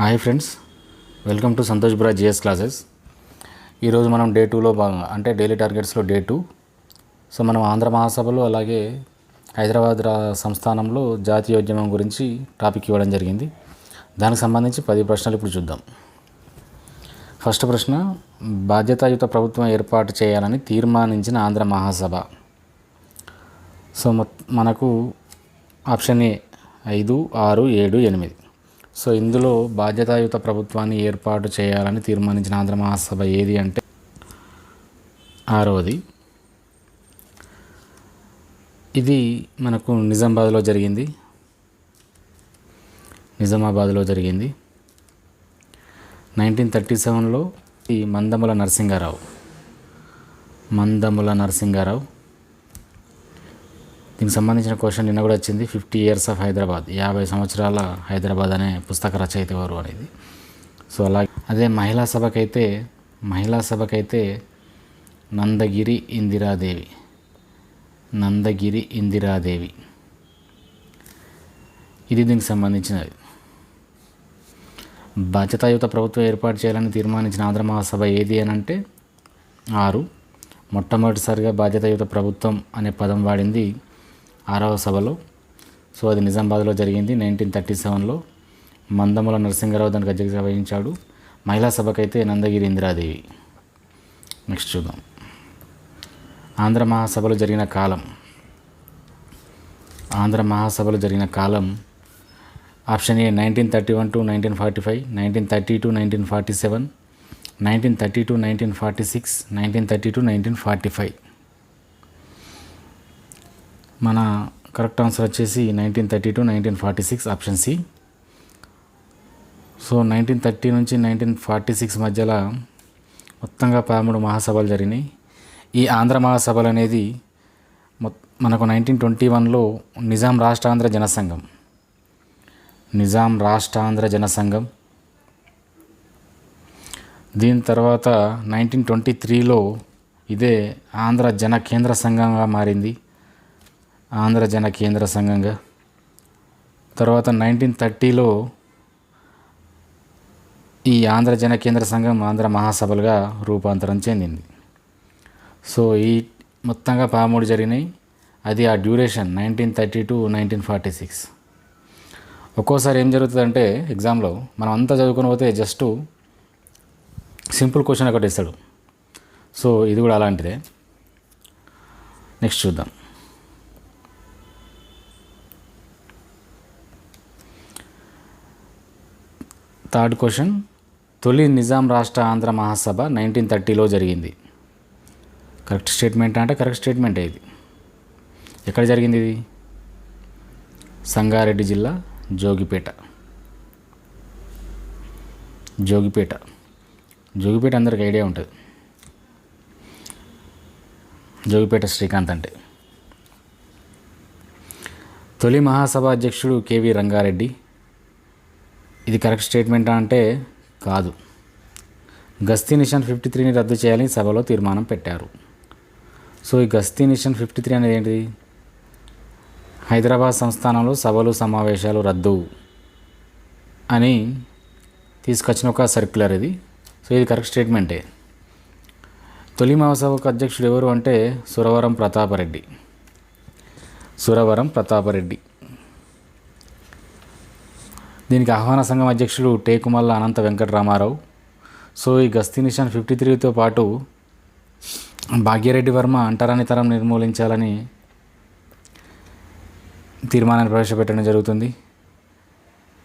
Hi friends welcome to Santosh బ్రా GS classes ఈరోజు మనం డే టూలో భాగంగా అంటే డైలీ టార్గెట్స్లో డే టూ సో మనం ఆంధ్ర మహాసభలో అలాగే హైదరాబాద్ సంస్థానంలో జాతీయోద్యమం గురించి టాపిక్ ఇవ్వడం జరిగింది. దానికి సంబంధించి పది ప్రశ్నలు ఇప్పుడు చూద్దాం. ఫస్ట్ ప్రశ్న బాధ్యతాయుత ప్రభుత్వం ఏర్పాటు చేయాలని తీర్మానించిన ఆంధ్ర మహాసభ. సో మనకు ఆప్షన్ ఏ ఐదు ఆరు ఏడు ఎనిమిది. సో ఇందులో బాధ్యతాయుత ప్రభుత్వాన్ని ఏర్పాటు చేయాలని తీర్మానించిన ఆంధ్ర మహాసభ ఏది అంటే ఆరవది ఇది మనకు నిజామాబాద్లో జరిగింది. నిజామాబాద్లో జరిగింది. నైన్టీన్ థర్టీ సెవెన్లో ఈ మందముల నరసింహారావు మందముల నరసింహారావు దీనికి సంబంధించిన క్వశ్చన్ నిన్న కూడా వచ్చింది ఫిఫ్టీ ఇయర్స్ ఆఫ్ హైదరాబాద్ యాభై సంవత్సరాల హైదరాబాద్ అనే పుస్తక రచయిత వారు అనేది. సో అలాగే అదే మహిళా సభకైతే మహిళా సభకైతే నందగిరి ఇందిరాదేవి. నందగిరి ఇందిరాదేవి. ఇది దీనికి సంబంధించినది. బాధ్యతాయుత ప్రభుత్వం ఏర్పాటు చేయాలని తీర్మానించిన ఆంధ్ర మహాసభ ఏది అని అంటే ఆరు మొట్టమొదటిసారిగా బాధ్యతాయుత ప్రభుత్వం అనే పదం వాడింది ఆరవ సభలో. సో అది నిజామాబాద్లో జరిగింది. నైన్టీన్ థర్టీ సెవెన్లో మందముల నరసింహరావు దానికి అధ్యక్షత వహించాడు. మహిళా సభకైతే నందగిరి ఇందిరాదేవి. నెక్స్ట్ చూద్దాం. ఆంధ్ర మహాసభలు జరిగిన కాలం. ఆంధ్ర మహాసభలు జరిగిన కాలం. Option A nineteen thirty one to nineteen forty five nineteen thirty two nineteen forty seven nineteen thirty two nineteen forty six nineteen thirty two nineteen forty five. మన కరెక్ట్ ఆన్సర్ వచ్చేసి nineteen thirty two nineteen forty six option C so nineteen thirty నుంచి nineteen forty six మధ్యలో మొత్తంగా పదమూడు మహాసభలు జరిగినాయి. ఈ ఆంధ్ర మహాసభలు అనేది మనకు నైన్టీన్ ట్వంటీ వన్లో నిజాం రాష్ట్రాంధ్ర జనసంఘం. నిజాం రాష్ట్రాంధ్ర జనసంఘం. దీని తర్వాత నైన్టీన్ ట్వంటీ త్రీలో ఇదే ఆంధ్ర జన కేంద్ర సంఘంగా మారింది. ఆంధ్ర జన కేంద్ర సంఘంగా. తర్వాత నైన్టీన్ థర్టీలో ఈ ఆంధ్ర జన కేంద్ర సంఘం ఆంధ్ర మహాసభలుగా రూపాంతరం చెందింది. సో ఈ మొత్తంగా పదమూడు జరిగినాయి. అది ఆ duration nineteen thirty two nineteen forty six. ఒక్కోసారి ఏం జరుగుతుందంటే ఎగ్జామ్లో మనం అంతా చదువుకుని పోతే జస్ట్ సింపుల్ క్వశ్చన్ ఒకటి ఇస్తాడు. సో ఇది కూడా అలాంటిదే. నెక్స్ట్ చూద్దాం. Third question. తొలి నిజాం రాష్ట్ర ఆంధ్ర మహాసభ నైన్టీన్ థర్టీలో జరిగింది. కరెక్ట్ స్టేట్మెంట్ అంటే కరెక్ట్ స్టేట్మెంటే ఇది. ఎక్కడ జరిగింది ఇది? సంగారెడ్డి జిల్లా జోగిపేట. జోగిపేట. జోగిపేట అందరికి ఐడియా ఉంటుంది. జోగిపేట శ్రీకాంత్ అంటే. తొలి మహాసభ అధ్యక్షుడు కేవి రంగారెడ్డి ఇది కరెక్ట్ స్టేట్మెంట్ అంటే కాదు. గస్తీ నిషన్ ఫిఫ్టీ త్రీని రద్దు చేయాలని సభలో తీర్మానం పెట్టారు. సో ఈ గస్తీ నిషన్ ఫిఫ్టీ త్రీ అనేది ఏంటిది హైదరాబాద్ సంస్థానంలో సభలు సమావేశాలు రద్దు అని తీసుకొచ్చిన ఒక సర్క్యులర్ ఇది. సో ఇది కరెక్ట్ స్టేట్మెంటే. తొలి మహాసభకు అధ్యక్షుడు ఎవరు అంటే సురవరం ప్రతాపరెడ్డి. సురవరం ప్రతాపరెడ్డి. దీనికి ఆహ్వాన సంఘం అధ్యక్షుడు టేకుమల్ల అనంత వెంకటరామారావు. సో ఈ గస్తీ నిషాన్ ఫిఫ్టీ త్రీతో పాటు భాగ్యరెడ్డి వర్మ అంటరానితరం నిర్మూలించాలని తీర్మానాన్ని ప్రవేశపెట్టడం జరుగుతుంది.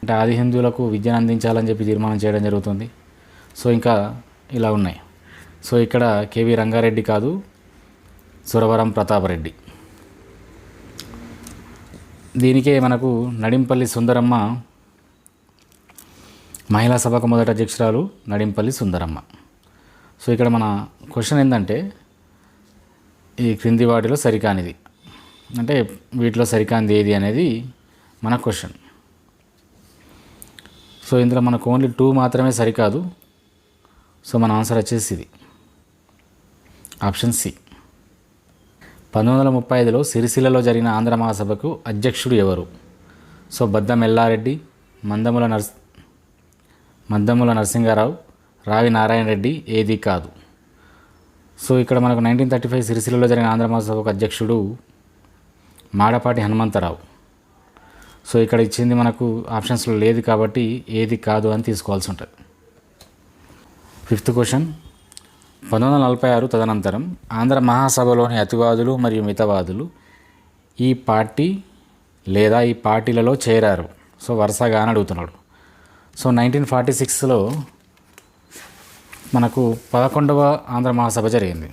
అంటే ఆది హిందువులకు విద్యను అందించాలని చెప్పి తీర్మానం చేయడం జరుగుతుంది. సో ఇంకా ఇలా ఉన్నాయి. సో ఇక్కడ కేవీ రంగారెడ్డి కాదు సురవరం ప్రతాపరెడ్డి. దీనికే మనకు నడింపల్లి సుందరమ్మ మహిళా సభకు మొదటి అధ్యక్షురాలు నడింపల్లి సుందరమ్మ. సో ఇక్కడ మన క్వశ్చన్ ఏంటంటే ఈ క్రింది వాటిలో సరికానిది. అంటే వీటిలో సరికానిది ఏది అనేది మన క్వశ్చన్. సో ఇందులో మనకు ఓన్లీ టూ మాత్రమే సరికాదు. సో మన ఆన్సర్ వచ్చేసి ఇది. Option C. పంతొమ్మిది వందల ముప్పై ఐదులో సిరిసిల్లలో జరిగిన ఆంధ్ర మహాసభకు అధ్యక్షుడు ఎవరు? సో బద్దం ఎల్లారెడ్డి మందముల నర్స్ మద్దముల నరసింహారావు రావి నారాయణ రెడ్డి ఏది కాదు. సో ఇక్కడ మనకు నైన్టీన్ థర్టీ ఫైవ్ సిరిసిల్లలో జరిగిన ఆంధ్ర మహాసభకు అధ్యక్షుడు మాడపాటి హనుమంతరావు. సో ఇక్కడ ఇచ్చింది మనకు ఆప్షన్స్లో లేదు కాబట్టి ఏది కాదు అని తీసుకోవాల్సి ఉంటుంది. ఫిఫ్త్ క్వశ్చన్ పంతొమ్మిది వందల నలభై ఆరు తదనంతరం ఆంధ్ర మహాసభలోని అతివాదులు మరియు మితవాదులు ఈ పార్టీ లేదా ఈ పార్టీలలో చేరారు. సో వరుసగా అని అడుగుతున్నాడు. సో నైన్టీన్ ఫార్టీ సిక్స్లో మనకు పదకొండవ ఆంధ్ర మహాసభ జరిగింది.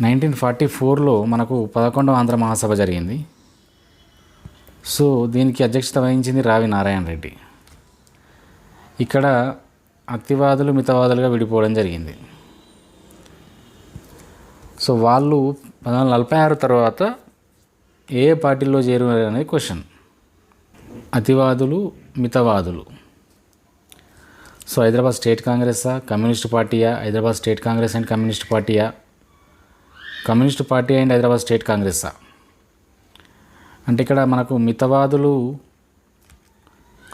నైన్టీన్ ఫార్టీ ఫోర్లో మనకు పదకొండవ ఆంధ్ర మహాసభ జరిగింది. సో దీనికి అధ్యక్షత వహించింది రావి నారాయణ రెడ్డి. ఇక్కడ అతివాదులు మితవాదులుగా విడిపోవడం జరిగింది. సో వాళ్ళు పంతొమ్మిది వందల నలభై ఆరు తర్వాత ఏ పార్టీలో చేరారు అనేది క్వశ్చన్. అతివాదులు మితవాదులు. సో హైదరాబాద్ స్టేట్ కాంగ్రెసా? కమ్యూనిస్ట్ పార్టీయా? Hyderabad state Congress and communist పార్టీయా? Communist party and Hyderabad state కాంగ్రెసా? అంటే ఇక్కడ మనకు మితవాదులు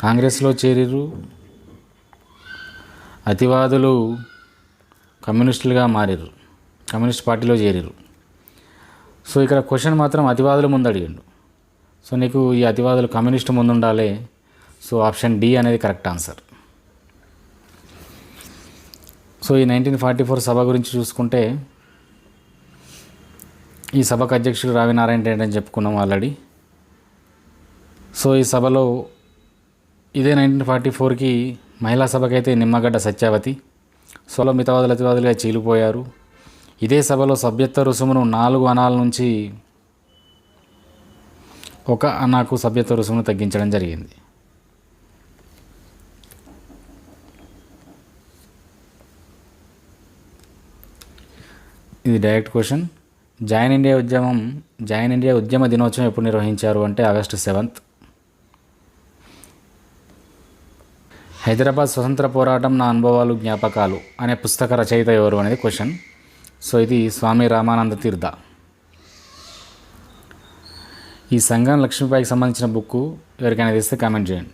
కాంగ్రెస్లో చేరిరు అతివాదులు కమ్యూనిస్టులుగా మారిరు కమ్యూనిస్ట్ పార్టీలో చేరిరు సో ఇక్కడ క్వశ్చన్ మాత్రం అతివాదుల ముందు అడిగిండు సో నీకు ఈ అతివాదులు కమ్యూనిస్ట్ ముందు ఉండాలి సో ఆప్షన్ డి అనేది కరెక్ట్ ఆన్సర్. సో ఈ నైన్టీన్ ఫార్టీ ఫోర్ సభ గురించి చూసుకుంటే ఈ సభకు అధ్యక్షుడు రావినారాయణ రెడ్డి అని చెప్పుకున్నాం ఆల్రెడీ. సో ఈ సభలో ఇదే నైన్టీన్ ఫార్టీ ఫోర్కి మహిళా సభకైతే నిమ్మగడ్డ సత్యావతి సోలో మితవాదులు అతివాదులుగా చీలిపోయారు. ఇదే సభలో సభ్యత్వ రుసుమును నాలుగు అనాల నుంచి ఒక అనాకు సభ్యత్వ రుసుమును తగ్గించడం జరిగింది. ఇది డైరెక్ట్ క్వశ్చన్. జాయిన్ ఇండియా ఉద్యమం జాయిన్ ఇండియా ఉద్యమ దినోత్సవం ఎప్పుడు నిర్వహించారు అంటే ఆగస్టు సెవెంత్. హైదరాబాద్ స్వతంత్ర పోరాటం నా అనుభవాలు జ్ఞాపకాలు అనే పుస్తక రచయిత ఎవరు అనేది క్వశ్చన్. సో ఇది స్వామి రామానంద తీర్థ. ఈ సంఘం లక్ష్మీబాయికి సంబంధించిన బుక్ ఎవరికైనా తెస్తే కామెంట్ చేయండి.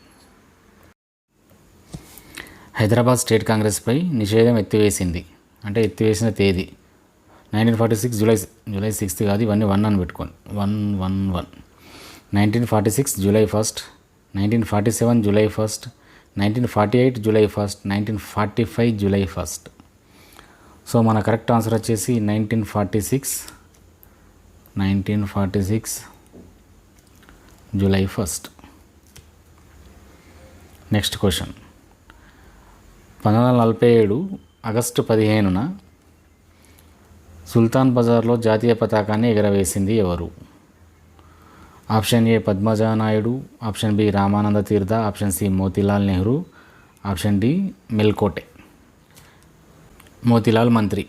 హైదరాబాద్ స్టేట్ కాంగ్రెస్పై నిషేధం ఎత్తివేసింది. అంటే ఎత్తివేసిన తేదీ. Nineteen forty six July July sixth కాదు ఇవన్నీ వన్ అని పెట్టుకోండి. One one one. Nineteen forty six July first nineteen forty seven July first nineteen forty eight July first nineteen forty five July first. So మన correct answer వచ్చేసి nineteen forty six nineteen forty six July first. Next question. పంతొమ్మిది వందల నలభై ఏడు August పదిహేనున సుల్తాన్ బజార్లో జాతీయ పతాకాన్ని ఎగరవేసింది ఎవరు? Option A Padmaja Naidu option B Ramananda Tirtha option C Motilal Nehru option D Melkote. Motilal మంత్రి.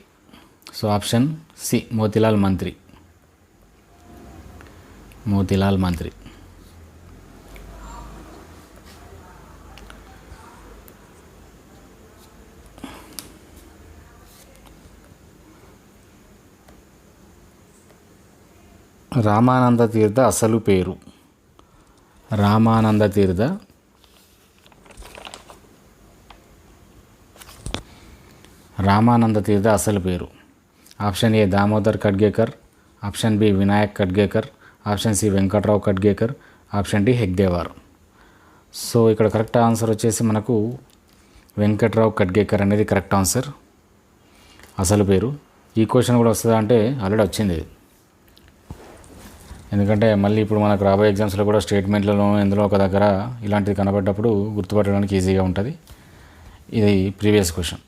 సో ఆప్షన్ సి మోతీలాల్ మంత్రి. మోతీలాల్ మంత్రి. రామానంద తీర్థ అసలు పేరు. రామానంద తీర్థ. రామానంద తీర్థ అసలు పేరు. Option A Damodar Khadgekar. Option B Vinayak Khadgekar. Option C Venkatrao Khadgekar. Option D హెగ్దేవార్ so ఇక్కడ correct answer వచ్చేసి మనకు వెంకట్రావు ఖడ్గేకర్ అనేది కరెక్ట్ ఆన్సర్. అసలు పేరు. ఈ క్వశ్చన్ కూడా వస్తుందా అంటే ఆల్రెడీ వచ్చింది. ఎందుకంటే మళ్ళీ ఇప్పుడు మనకు రాబోయే ఎగ్జామ్స్లో కూడా స్టేట్మెంట్లలో ఎందులో ఒక దగ్గర ఇలాంటిది కనబడ్డప్పుడు గుర్తుపట్టడానికి ఈజీగా ఉంటుంది. ఇది ప్రీవియస్ క్వశ్చన్